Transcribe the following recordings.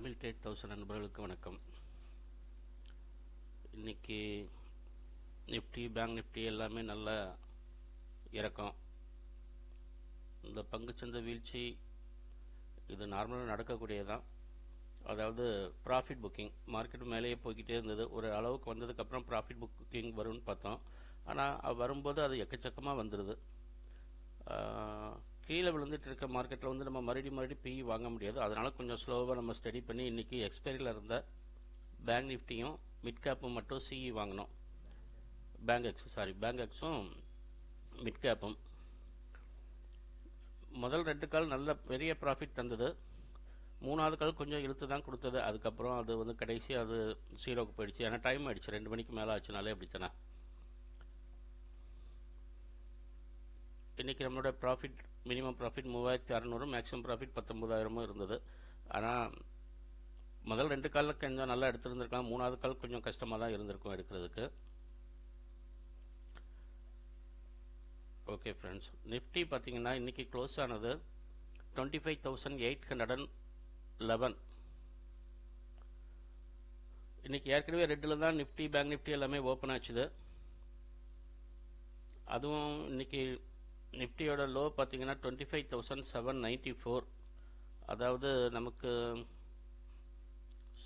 Tamil date thousand நண்பர்களுக்கு வணக்கம். இன்னைக்கு நிஃப்டி பேங்க் நிஃப்டி எல்லாமே நல்ல இறக்கம். இந்த பங்குச்சந்தை வீழ்ச்சி இது நார்மலாக நடக்கக்கூடியதான் அதாவது ப்ராஃபிட் புக்கிங் மார்க்கெட் மேலேயே போய்கிட்டே இருந்தது. ஒரு அளவுக்கு வந்ததுக்கப்புறம் ப்ராஃபிட் புக்கிங் வரும்னு பார்த்தோம். ஆனால் வரும்போது அது எக்கச்சக்கமாக வந்துடுது கீழே விழுந்துட்டு இருக்க மார்க்கெட்டில் வந்து நம்ம மறுபடியும் மறுபடியும் பிஇ வாங்க முடியாது. அதனால கொஞ்சம் ஸ்லோவாக நம்ம ஸ்டடி பண்ணி இன்றைக்கி எக்ஸ்பைரியில் இருந்த பேங்க் நிஃப்டியும் மிட் கேப்பும் மட்டும் சிஇ வாங்கினோம் பேங்க் எக்ஸ் சாரி பேங்க் எக்ஸும் மிட் கேப்பும் முதல் ரெண்டு கால் நல்ல பெரிய ப்ராஃபிட் தந்தது. மூணாவது கால் கொஞ்சம் இழுத்து தான் கொடுத்தது. அதுக்கப்புறம் அது வந்து கடைசி அது சீரோக்கு போயிடுச்சு. ஏன்னா டைம் ஆயிடுச்சு. ரெண்டு மணிக்கு மேலே ஆச்சுனாலே அப்படித்தானே? இன்றைக்கி நம்மளோட ப்ராஃபிட் மினிமம் ப்ராஃபிட் மூவாயிரத்தி அறநூறு மேக்ஸிமம் ப்ராஃபிட் பத்தொம்பதாயிரமும் இருந்தது. ஆனால் முதல் ரெண்டு காலில் கொஞ்சம் நல்லா எடுத்துருந்துருக்கலாம். மூணாவது கால் கொஞ்சம் கஷ்டமாக தான் இருந்திருக்கும் எடுக்கிறதுக்கு. ஓகே ஃப்ரெண்ட்ஸ் நிஃப்டி பார்த்தீங்கன்னா இன்றைக்கி க்ளோஸ் ஆனது twenty five thousand eight hundred and eleven இன்றைக்கி ஏற்கனவே ரெட்டில் தான் நிஃப்டி பேங்க் நிஃப்டி எல்லாமே ஓப்பன் ஆச்சுது. அதுவும் இன்றைக்கி நிஃப்டியோட லோ பார்த்தீங்கன்னா twenty five thousand seven ninety four அதாவது நமக்கு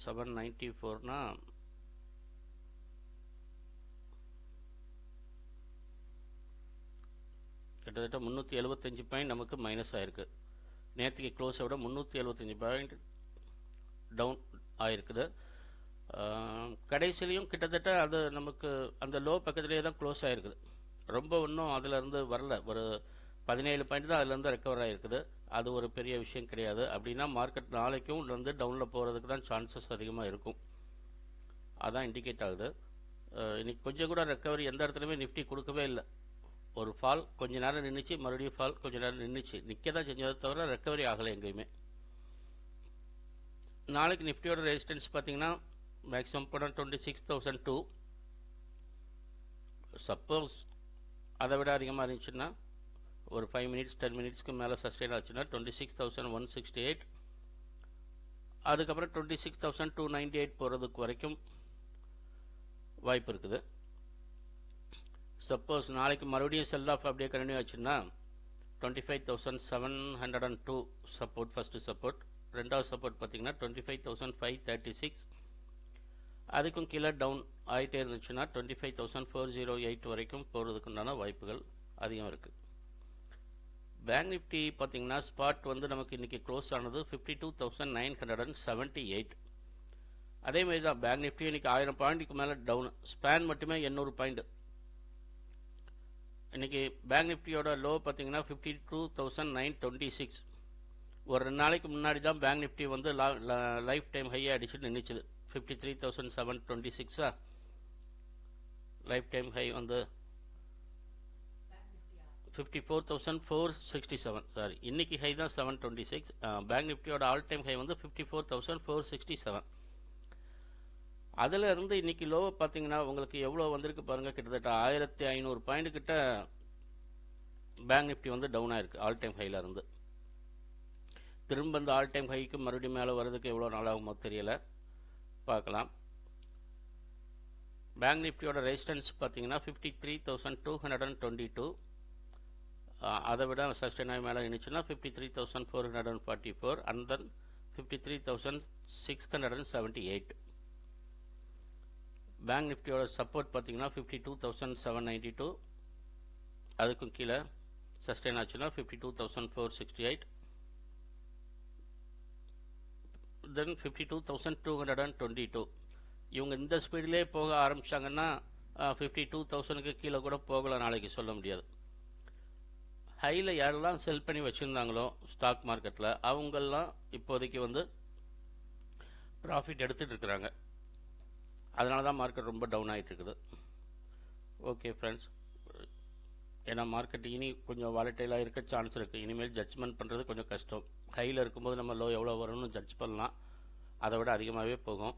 செவன் நைன்ட்டி ஃபோர்னா கிட்டத்தட்ட முந்நூற்றி எழுபத்தஞ்சு பாயிண்ட் நமக்கு மைனஸ் ஆயிருக்கு. நேற்றுக்கு க்ளோஸை விட முந்நூற்றி எழுபத்தஞ்சு பாயிண்ட் டவுன் ஆயிருக்குது. கடைசிலையும் கிட்டத்தட்ட அது நமக்கு அந்த லோ பக்கத்துலேயே தான் க்ளோஸ் ஆயிருக்குது. ரொம்ப இன்னும் அதுலேருந்து வரல. ஒரு பதினேழு பாயிண்ட் தான் அதுலேருந்து ரெக்கவர் ஆகிருக்குது அது ஒரு பெரிய விஷயம் கிடையாது. அப்படின்னா மார்க்கெட் நாளைக்கும் வந்து டவுனில் போகிறதுக்கு தான் சான்சஸ் அதிகமாக இருக்கும். அதான் இண்டிகேட் ஆகுது. இன்னைக்கு கொஞ்சம் கூட ரெக்கவரி எந்த இடத்துலையுமே நிஃப்டி கொடுக்கவே இல்லை. ஒரு ஃபால் கொஞ்ச நேரம் நின்றுச்சு மறுபடியும் ஃபால் கொஞ்ச நேரம் நின்றுச்சு நிற்க தான் செஞ்சதை தவிர ரெக்கவரி ஆகலை எங்கேயுமே. நாளைக்கு நிஃப்டியோட ரெசிஸ்டன்ஸ் பார்த்தீங்கன்னா மேக்ஸிமம் படம் twenty six thousand two suppose அதை விட அதிகமாக இருந்துச்சுன்னா ஒரு ஃபைவ் மினிட்ஸ் டென் மினிட்ஸ்க்கு மேலே சஸ்டெயின் ஆச்சுன்னா twenty six thousand one sixty eight அதுக்கப்புறம் twenty six thousand two ninety eight போகிறதுக்கு வரைக்கும் வாய்ப்பு இருக்குது. சப்போஸ் நாளைக்கு மறுபடியும் செல் ஆஃப் அப்படியே கண்டினியூ ஆச்சுன்னா twenty five thousand seven hundred and two support first support ரெண்டாவது சப்போர்ட் பார்த்தீங்கன்னா twenty five thousand five thirty six அதுக்கும் கீழே டவுன் ஆகிட்டே இருந்துச்சுன்னா twenty five thousand four zero eight வரைக்கும் போகிறதுக்குண்டான வாய்ப்புகள் அதிகம் இருக்குது பேங்க் நிஃப்டி பார்த்தீங்கன்னா ஸ்பாட் வந்து நமக்கு இன்றைக்கி க்ளோஸ் ஆனது fifty two thousand nine hundred and seventy eight அதேமாரி தான் பேங்க் நிஃப்டி இன்றைக்கி ஆயிரம் பாயிண்ட்டுக்கு மேலே டவுன் ஸ்பேன் மட்டுமே எண்ணூறு பாயிண்ட். இன்றைக்கி பேங்க் நிஃப்டியோட லோ பார்த்தீங்கன்னா fifty two thousand nine twenty six ஒரு ரெண்டு நாளைக்கு முன்னாடி தான் பேங்க் நிஃப்டி வந்து லைஃப் டைம் ஹையாக அடிச்சுட்டு நின்றுச்சுது fifty three thousand seven twenty சிக்ஸா லைஃப் டைம் ஹை வந்து fifty four thousand four sixty seven sorry இன்னைக்கு ஹை தான் செவன் டுவெண்ட்டி சிக்ஸ் பேங்க் நிஃப்டியோட ஆல் டைம் ஹை வந்து fifty four thousand four sixty seven அதில் இருந்து இன்னைக்கு லோவை பார்த்தீங்கன்னா உங்களுக்கு எவ்வளோ வந்திருக்கு பாருங்கள் கிட்டத்தட்ட ஆயிரத்தி ஐநூறு பாயிண்ட் கிட்ட பேங்க் நிஃப்டி வந்து டவுன் ஆயிருக்கு ஆல் டைம் ஹையில் இருந்து. திரும்ப இந்த ஆல் டைம் ஹைக்கு மறுபடியும் மேலே வர்றதுக்கு எவ்வளோ நாளாகுமோ தெரியலை. பார்க்கலாம். பேங்க் நிஃப்டியோட ரெசிஸ்டன்ஸ் பார்த்தீங்கன்னா fifty three thousand two hundred and twenty two அதை விட சஸ்டெயின் ஆகி மேலே இருந்துச்சுன்னா fifty three thousand four hundred and forty four and then fifty three thousand six hundred and seventy eight bank நிஃப்டியோட சப்போர்ட் பார்த்தீங்கன்னா fifty two thousand seven ninety two அதுக்கும் கீழே sustain ஆச்சுன்னா fifty two thousand four sixty eight then fifty two thousand two hundred and twenty two இவங்க இந்த ஸ்பீட்லேயே போக ஆரம்பித்தாங்கன்னா fifty two தௌசண்ட்க்கு கீழே கூட போகலாம் நாளைக்கு சொல்ல முடியாது. ஹையில் யாரெல்லாம் செல் பண்ணி வச்சுருந்தாங்களோ ஸ்டாக் மார்க்கெட்டில் அவங்கெல்லாம் இப்போதைக்கு வந்து ப்ராஃபிட் எடுத்துகிட்டு இருக்கிறாங்க. அதனால தான் மார்க்கெட் ரொம்ப டவுன் ஆகிட்டு இருக்குது. ஓகே ஃப்ரெண்ட்ஸ் ஏன்னா மார்க்கெட் இனி கொஞ்சம் வாலட்டைலாக இருக்க சான்ஸ் இருக்குது இனிமேல் ஜட்ஜ்மெண்ட் பண்ணுறது கொஞ்சம் கஷ்டம். ஹையில் இருக்கும்போது நம்ம லோ எவ்வளோ வரும்னு ஜட்ஜ் பண்ணலாம். அதை விட அதிகமாகவே போகும்.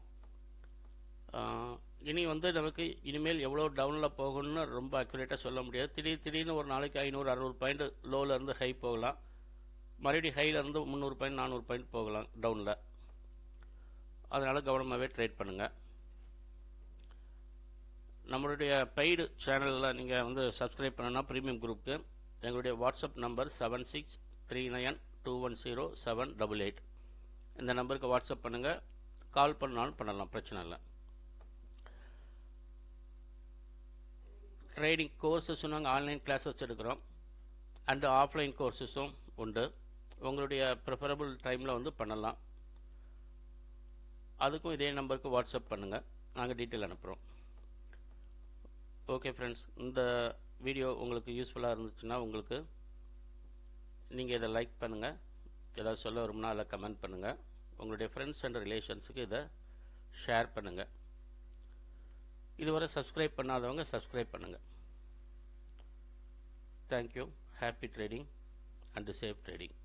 இனி வந்து நமக்கு இனிமேல் எவ்வளோ டவுனில் போகணும்னு ரொம்ப அக்யூரேட்டாக சொல்ல முடியாது. திடீர் திடீர்னு ஒரு நாளைக்கு ஐநூறு அறுநூறு பாயிண்ட் லோவிலேருந்து ஹை போகலாம். மறுபடியும் ஹையிலேருந்து முந்நூறு பாயிண்ட் நானூறு பாயிண்ட் போகலாம் டவுனில் அதனால் கவனமாகவே ட்ரேட் பண்ணுங்கள் நம்மளுடைய பெய்டு சேனலில் நீங்கள் வந்து சப்ஸ்கிரைப் பண்ணணும்னா ப்ரீமியம் குரூப்க்கு எங்களுடைய WhatsApp number seven six three nine two one zero seven double eight இந்த நம்பருக்கு வாட்ஸ்அப் பண்ணுங்கள் கால் பண்ணாலும் பண்ணலாம் பிரச்சனை இல்லை. ட்ரைனிங் கோர்சஸும் நாங்கள் ஆன்லைன் கிளாஸஸ் எடுக்கிறோம் அண்டு ஆஃப்லைன் கோர்சஸும் உண்டு. உங்களுடைய ப்ரிஃபரபிள் டைமில் வந்து பண்ணலாம். அதுக்கும் இதே நம்பருக்கு வாட்ஸ்அப் பண்ணுங்கள் நாங்கள் டீட்டெயில் அனுப்புகிறோம் ஓகே ஃப்ரெண்ட்ஸ் இந்த வீடியோ உங்களுக்கு யூஸ்ஃபுல்லாக இருந்துச்சுன்னா உங்களுக்கு நீங்கள் இதை லைக் பண்ணுங்கள் ஏதாவது சொல்ல வரும்னா அதில் கமெண்ட் பண்ணுங்கள் உங்களுடைய ஃப்ரெண்ட்ஸ் அண்ட் ரிலேஷன்ஸுக்கு இதை ஷேர் பண்ணுங்கள் இதுவரை சப்ஸ்கிரைப் பண்ணாதவங்க சப்ஸ்கிரைப் பண்ணுங்கள் thank you happy trading and safe trading